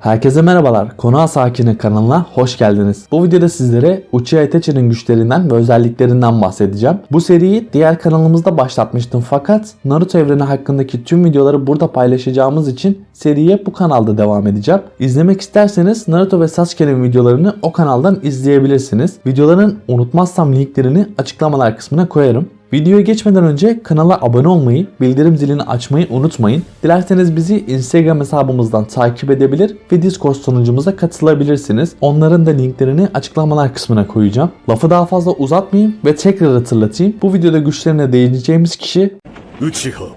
Herkese merhabalar. Konoha Sakini kanalına hoş geldiniz. Bu videoda sizlere Uchiha Itachi'nin güçlerinden ve özelliklerinden bahsedeceğim. Bu seriyi diğer kanalımızda başlatmıştım fakat Naruto evreni hakkındaki tüm videoları burada paylaşacağımız için seriye bu kanalda devam edeceğim. İzlemek isterseniz Naruto ve Sasuke'nin videolarını o kanaldan izleyebilirsiniz. Videoların unutmazsam linklerini açıklamalar kısmına koyarım. Videoya geçmeden önce kanala abone olmayı, bildirim zilini açmayı unutmayın. Dilerseniz bizi Instagram hesabımızdan takip edebilir ve Discord sunucumuza katılabilirsiniz. Onların da linklerini açıklamalar kısmına koyacağım. Lafı daha fazla uzatmayayım ve tekrar hatırlatayım. Bu videoda güçlerine değineceğimiz kişi 内葉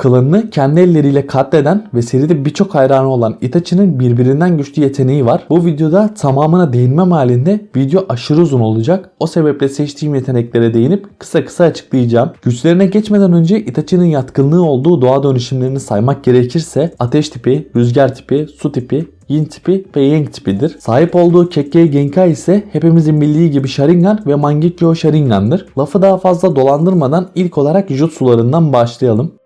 Klanını kendi elleriyle katleden ve seride birçok hayranı olan Itachi'nin birbirinden güçlü yeteneği var. Bu videoda tamamına değinmem halinde video aşırı uzun olacak. O sebeple seçtiğim yeteneklere değinip kısa kısa açıklayacağım. Güçlerine geçmeden önce Itachi'nin yatkınlığı olduğu doğa dönüşümlerini saymak gerekirse ateş tipi, rüzgar tipi, su tipi, Yin tipi ve Yang tipidir. Sahip olduğu Kekkei Genkai ise hepimizin bildiği gibi Sharingan ve Mangekyo Sharingan'dır. Lafı daha fazla dolandırmadan ilk olarak jutsularından başlayalım.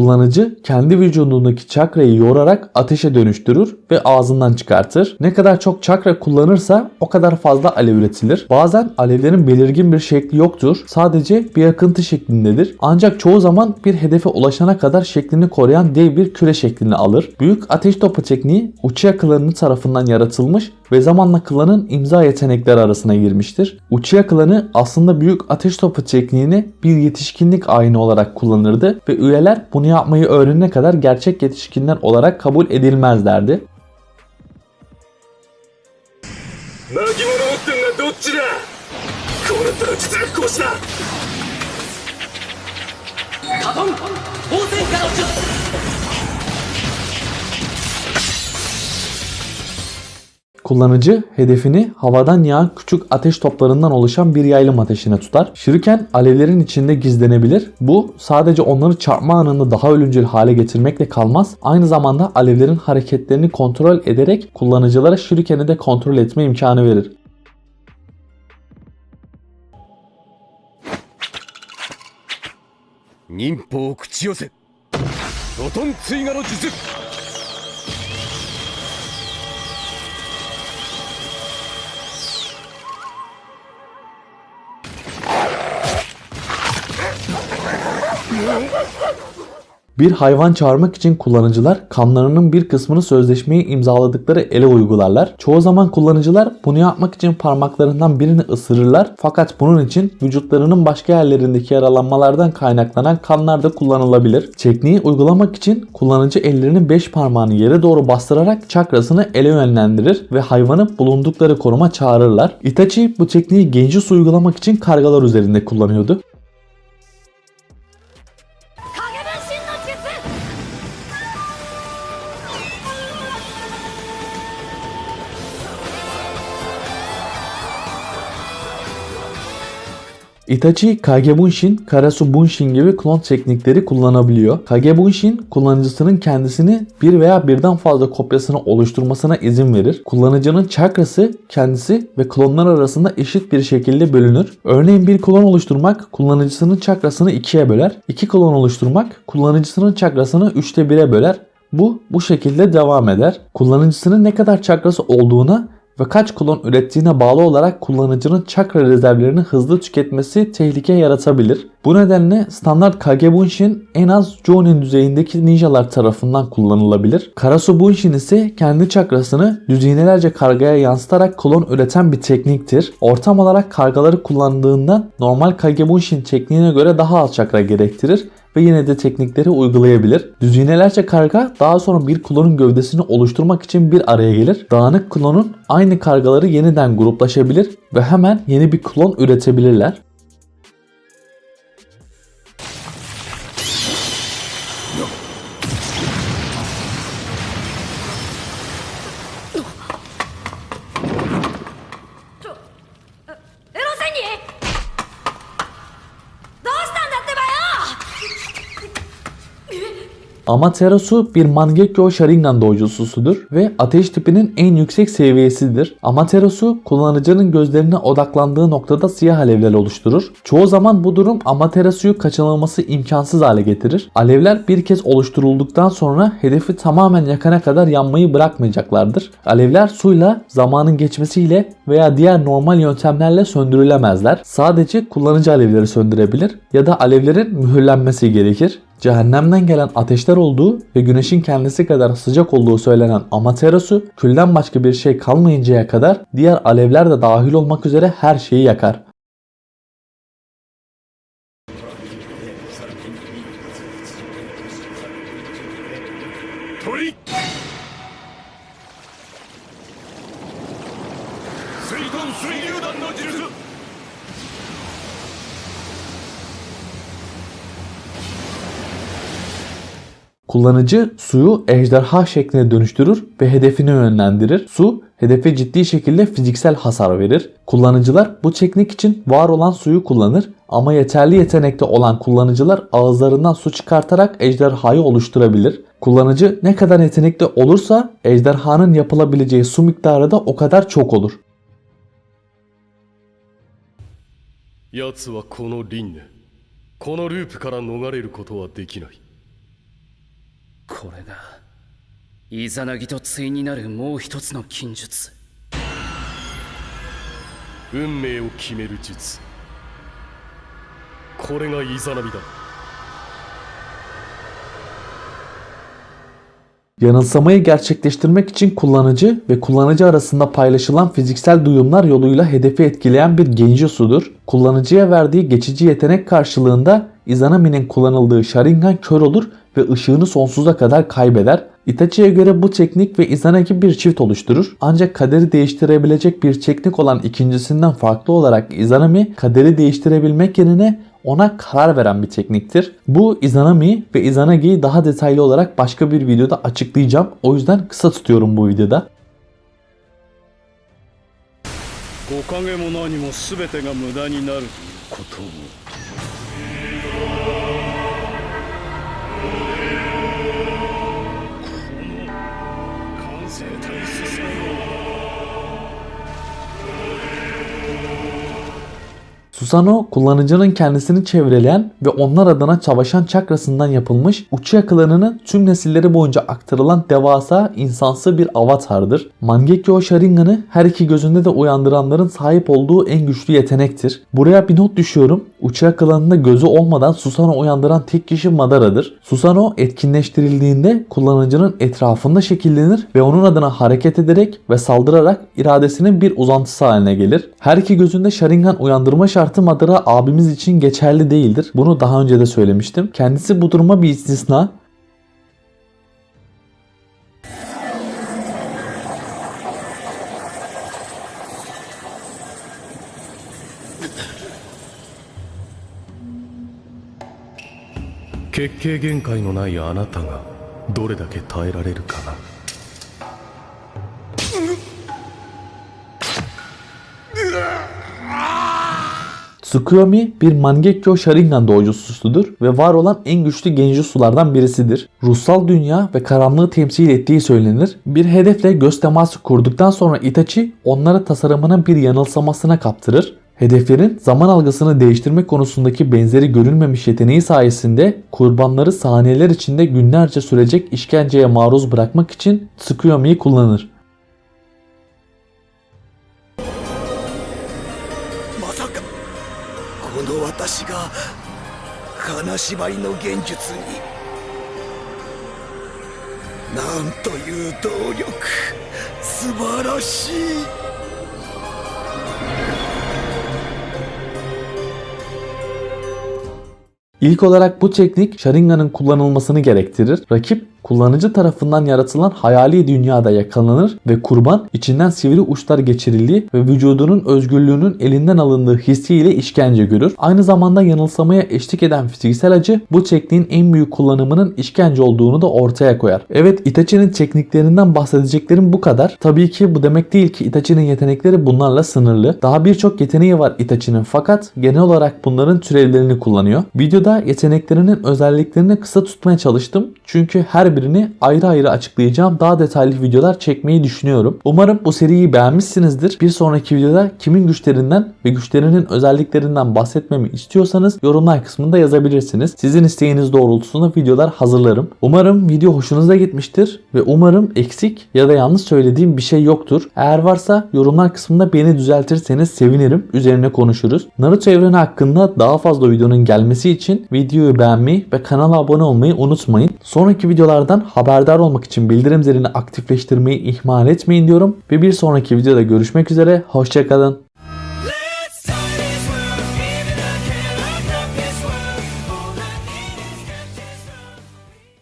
Kullanıcı kendi vücudundaki çakrayı yorarak ateşe dönüştürür ve ağzından çıkartır. Ne kadar çok çakra kullanırsa o kadar fazla alev üretilir. Bazen alevlerin belirgin bir şekli yoktur. Sadece bir akıntı şeklindedir. Ancak çoğu zaman bir hedefe ulaşana kadar şeklini koruyan dev bir küre şeklini alır. Büyük ateş topu tekniği Uchiha klanı tarafından yaratılmış ve zamanla klanın imza yetenekleri arasına girmiştir. Uchiha klanı aslında büyük ateş topu tekniğini bir yetişkinlik ayini olarak kullanırdı ve üyeler bunu yapmayı öğrenene kadar gerçek yetişkinler olarak kabul edilmezlerdi. 巻物持ってんのはどっちだこうなったら実力 Kullanıcı hedefini havadan yağan küçük ateş toplarından oluşan bir yaylım ateşine tutar. Shuriken alevlerin içinde gizlenebilir. Bu sadece onları çarpma anında daha ölümcül hale getirmekle kalmaz. Aynı zamanda alevlerin hareketlerini kontrol ederek kullanıcılara Shuriken'i de kontrol etme imkanı verir. 忍法を口寄せロトン追加の術 Bir hayvan çağırmak için kullanıcılar kanlarının bir kısmını sözleşmeyi imzaladıkları ele uygularlar. Çoğu zaman kullanıcılar bunu yapmak için parmaklarından birini ısırırlar. Fakat bunun için vücutlarının başka yerlerindeki yaralanmalardan kaynaklanan kanlar da kullanılabilir. Tekniği uygulamak için kullanıcı ellerinin 5 parmağını yere doğru bastırarak çakrasını ele yönlendirir ve hayvanı bulundukları konuma çağırırlar. Itachi bu tekniği Genjutsu uygulamak için kargalar üzerinde kullanıyordu. Itachi, Kagebunshin, Karasu Bunshin gibi klon teknikleri kullanabiliyor. Kagebunshin kullanıcısının kendisini bir veya birden fazla kopyasını oluşturmasına izin verir. Kullanıcının çakrası kendisi ve klonlar arasında eşit bir şekilde bölünür. Örneğin bir klon oluşturmak kullanıcısının çakrasını ikiye böler. İki klon oluşturmak kullanıcısının çakrasını üçte bire böler. Bu bu şekilde devam eder. Kullanıcısının ne kadar çakrası olduğuna ve kaç klon ürettiğine bağlı olarak kullanıcının çakra rezervlerini hızlı tüketmesi tehlike yaratabilir. Bu nedenle standart Kage Bunshin en az Jonin düzeyindeki ninjalar tarafından kullanılabilir. Karasu Bunshin ise kendi çakrasını düzinelerce kargaya yansıtarak klon üreten bir tekniktir. Ortam olarak kargaları kullandığından normal Kage Bunshin tekniğine göre daha az çakra gerektirir ve yine de teknikleri uygulayabilir. Düzinelerce karga daha sonra bir klonun gövdesini oluşturmak için bir araya gelir. Dağınık klonun aynı kargaları yeniden gruplaşabilir ve hemen yeni bir klon üretebilirler. Amaterasu bir Mangekyo Sharingan dojususudur ve ateş tipinin en yüksek seviyesidir. Amaterasu kullanıcının gözlerine odaklandığı noktada siyah alevler oluşturur. Çoğu zaman bu durum Amaterasu'yu kaçınılması imkansız hale getirir. Alevler bir kez oluşturulduktan sonra hedefi tamamen yakana kadar yanmayı bırakmayacaklardır. Alevler suyla, zamanın geçmesiyle veya diğer normal yöntemlerle söndürülemezler. Sadece kullanıcı alevleri söndürebilir ya da alevlerin mühürlenmesi gerekir. Cehennemden gelen ateşler olduğu ve güneşin kendisi kadar sıcak olduğu söylenen Amaterasu külden başka bir şey kalmayıncaya kadar diğer alevler de dahil olmak üzere her şeyi yakar. Kullanıcı suyu ejderha şekline dönüştürür ve hedefine yönlendirir. Su hedefe ciddi şekilde fiziksel hasar verir. Kullanıcılar bu teknik için var olan suyu kullanır ama yeterli yetenekte olan kullanıcılar ağızlarından su çıkartarak ejderhayı oluşturabilir. Kullanıcı ne kadar yetenekli olursa ejderhanın yapılabileceği su miktarı da o kadar çok olur. 奴はこの輪廻このループから逃れることはできない これがイザナギと対になるもう一つの禁術運命を決める術これがイザナビだ Yanılsamayı gerçekleştirmek için kullanıcı ve kullanıcı arasında paylaşılan fiziksel duyumlar yoluyla hedefi etkileyen bir genjutsudur. Kullanıcıya verdiği geçici yetenek karşılığında Izanami'nin kullanıldığı Sharingan kör olur ve ışığını sonsuza kadar kaybeder. Itachi'ye göre bu teknik ve Izanagi bir çift oluşturur. Ancak kaderi değiştirebilecek bir teknik olan ikincisinden farklı olarak Izanami kaderi değiştirebilmek yerine ona karar veren bir tekniktir. Bu Izanami ve Izanagi'yi daha detaylı olarak başka bir videoda açıklayacağım. O yüzden kısa tutuyorum bu videoda. おかげも何も全てが無駄になることを Susano kullanıcının kendisini çevreleyen ve onlar adına savaşan çakrasından yapılmış Uchiha klanının tüm nesilleri boyunca aktarılan devasa insansı bir avatardır. Mangekyo Sharingan'ı her iki gözünde de uyandıranların sahip olduğu en güçlü yetenektir. Buraya bir not düşüyorum. Uchiha klanında gözü olmadan Susano uyandıran tek kişi Madara'dır. Susano etkinleştirildiğinde kullanıcının etrafında şekillenir ve onun adına hareket ederek ve saldırarak iradesinin bir uzantısı haline gelir. Her iki gözünde Sharingan uyandırma şartı şartı Madara abimiz için geçerli değildir. Bunu daha önce de söylemiştim. Kendisi bu duruma bir istisna. Kekkei genkai no nai anata ga dore dake tae kana. Tsukuyomi bir Mangekyo Sharingan dojususudur ve var olan en güçlü genjutsulardan birisidir. Ruhsal dünya ve karanlığı temsil ettiği söylenir. Bir hedefle göz teması kurduktan sonra Itachi onları tasarımının bir yanılsamasına kaptırır. Hedeflerin zaman algısını değiştirmek konusundaki benzeri görülmemiş yeteneği sayesinde kurbanları saniyeler içinde günlerce sürecek işkenceye maruz bırakmak için Tsukuyomi'yi kullanır. 私が金縛りの現術になんという動力素晴らしい İlk olarak bu teknik Sharingan'ın kullanılmasını gerektirir. Rakip kullanıcı tarafından yaratılan hayali dünyada yakalanır ve kurban içinden sivri uçlar geçirildiği ve vücudunun özgürlüğünün elinden alındığı hissiyle işkence görür. Aynı zamanda yanılsamaya eşlik eden fiziksel acı bu tekniğin en büyük kullanımının işkence olduğunu da ortaya koyar. Evet Itachi'nin tekniklerinden bahsedeceklerim bu kadar. Tabii ki bu demek değil ki Itachi'nin yetenekleri bunlarla sınırlı. Daha birçok yeteneği var Itachi'nin fakat genel olarak bunların türevlerini kullanıyor. Videoda yeteneklerinin özelliklerini kısa tutmaya çalıştım. Çünkü her birini ayrı ayrı açıklayacağım. Daha detaylı videolar çekmeyi düşünüyorum. Umarım bu seriyi beğenmişsinizdir. Bir sonraki videoda kimin güçlerinden ve güçlerinin özelliklerinden bahsetmemi istiyorsanız yorumlar kısmında yazabilirsiniz. Sizin isteğiniz doğrultusunda videolar hazırlarım. Umarım video hoşunuza gitmiştir ve umarım eksik ya da yanlış söylediğim bir şey yoktur. Eğer varsa yorumlar kısmında beni düzeltirseniz sevinirim. Üzerine konuşuruz. Naruto evreni hakkında daha fazla videonun gelmesi için videoyu beğenmeyi ve kanala abone olmayı unutmayın. Sonraki videolardan haberdar olmak için bildirim zilini aktifleştirmeyi ihmal etmeyin diyorum. Ve bir sonraki videoda görüşmek üzere. Hoşçakalın.